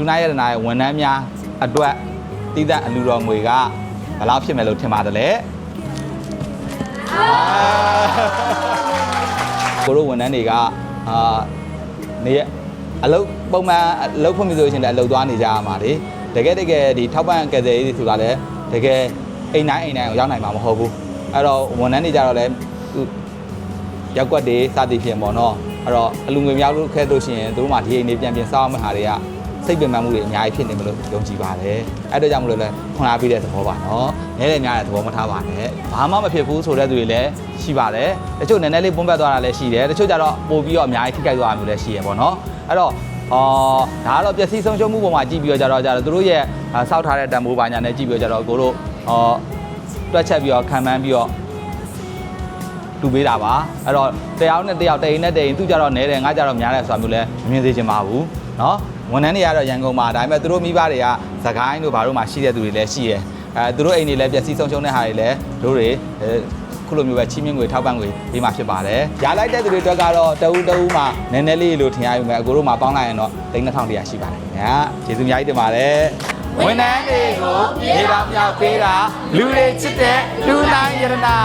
လူနာရတနာရဲ့ဝန်ထမ်းများအတွက်တည်တဲ့အလူတော်ငွေကဘယ်လောက်ဖြစ်မယ်လို့ထင်ပါတယ်လဲကိုတို့ဝန်ထမ်းတွေကအာနေရအလုပ်ပုံမှန်အလုပ်ဖွင့်ပြီဆိုရင်လည်းအလုပ်သွားနေကြရမှာလေတကယ်တကယ်ဒီထောက်ပံ့ကယ်ဆယ်ရေးတွေဆိုတာလည်းတကယ်အိမ်တိုင်းအိမ်တိုင်းကိုရောက်နိုင်မှာမဟုတ်ဘူးအဲ့တော့ဝန်ထမ်းတွေကြတော့လည်းသူရက်ွက်တွေစသည်ဖြင့်ပေါ့နော်အဲ့တော့အလူငွေများလို့ခဲလို့ရှိရင်တို့မှဒီအိမ်တွေပြန်ပြန်စောင်းမဲ့ဟာတွေက စိတ်ပင်ပန်းမှုတွေအများကြီးဖြစ်နေမလို့ယုံကြည်ပါတယ်အဲ့တော့ကြောင့်မလို့လဲခွန်အားပေးတဲ့သဘောပါနော်နဲတယ်များတဲ့သဘောမထားပါနဲ့ဘာမှမဖြစ်ဘူးဆိုတဲ့သူတွေလည်းရှိပါတယ်တချို့နည်းနည်းလေးပုံပတ်သွားတာလည်းရှိတယ်တချို့ကြတော့ပို့ပြီးတော့အများကြီးထိခိုက်သွားတာမျိုးလည်းရှိရပေါ့နော်အဲ့တော့အော်ဒါကတော့ပျက်စီးဆုံးရှုံးမှုပုံမှာကြည့်ပြီးတော့ကြတော့ကြတော့သူတို့ရဲ့စောက်ထားတဲ့တံမိုးပါညာနဲ့ကြည့်ပြီးတော့ကြတော့ကိုတို့အော်တွက်ချက်ပြီးတော့ခံမှန်းပြီးတော့တူပေးတာပါအဲ့တော့တရားနဲ့တရားတအိမ်နဲ့တအိမ်သူကြတော့နဲတယ်ငါကြတော့များတယ်ဆိုတာမျိုးလဲမမြင်သေးချင်ပါဘူး နော်ဝန်ထမ်းတွေကတော့ရန်ကုန်မှာဒါပေမဲ့သူတို့မိဘတွေကသခိုင်းတို့ဘာတို့မှရှိတဲ့သူတွေလည်းရှိတယ်အဲသူတို့အိမ်တွေလည်းပျက်စီးဆုံးရှုံးတဲ့ဟာတွေလည်းတို့တွေခုလိုမျိုးပဲချီးမြှင့်ငွေထောက်ပံ့ငွေပေးမှာဖြစ်ပါတယ်။ရာလိုက်တဲ့သူတွေအတွက်ကတော့တဦးတဦးမှနည်းနည်းလေးလို့ထင်ရပြီမဲ့အကိုတို့မှပေါင်းလိုက်ရင်တော့3100ရှိပါတယ်။ညာကျေးဇူးအများကြီးတင်ပါတယ်။ဝန်ထမ်းတွေကိုမြေတော်မြောက်ပေးတာလူတွေချစ်တဲ့လူတိုင်းယရနာ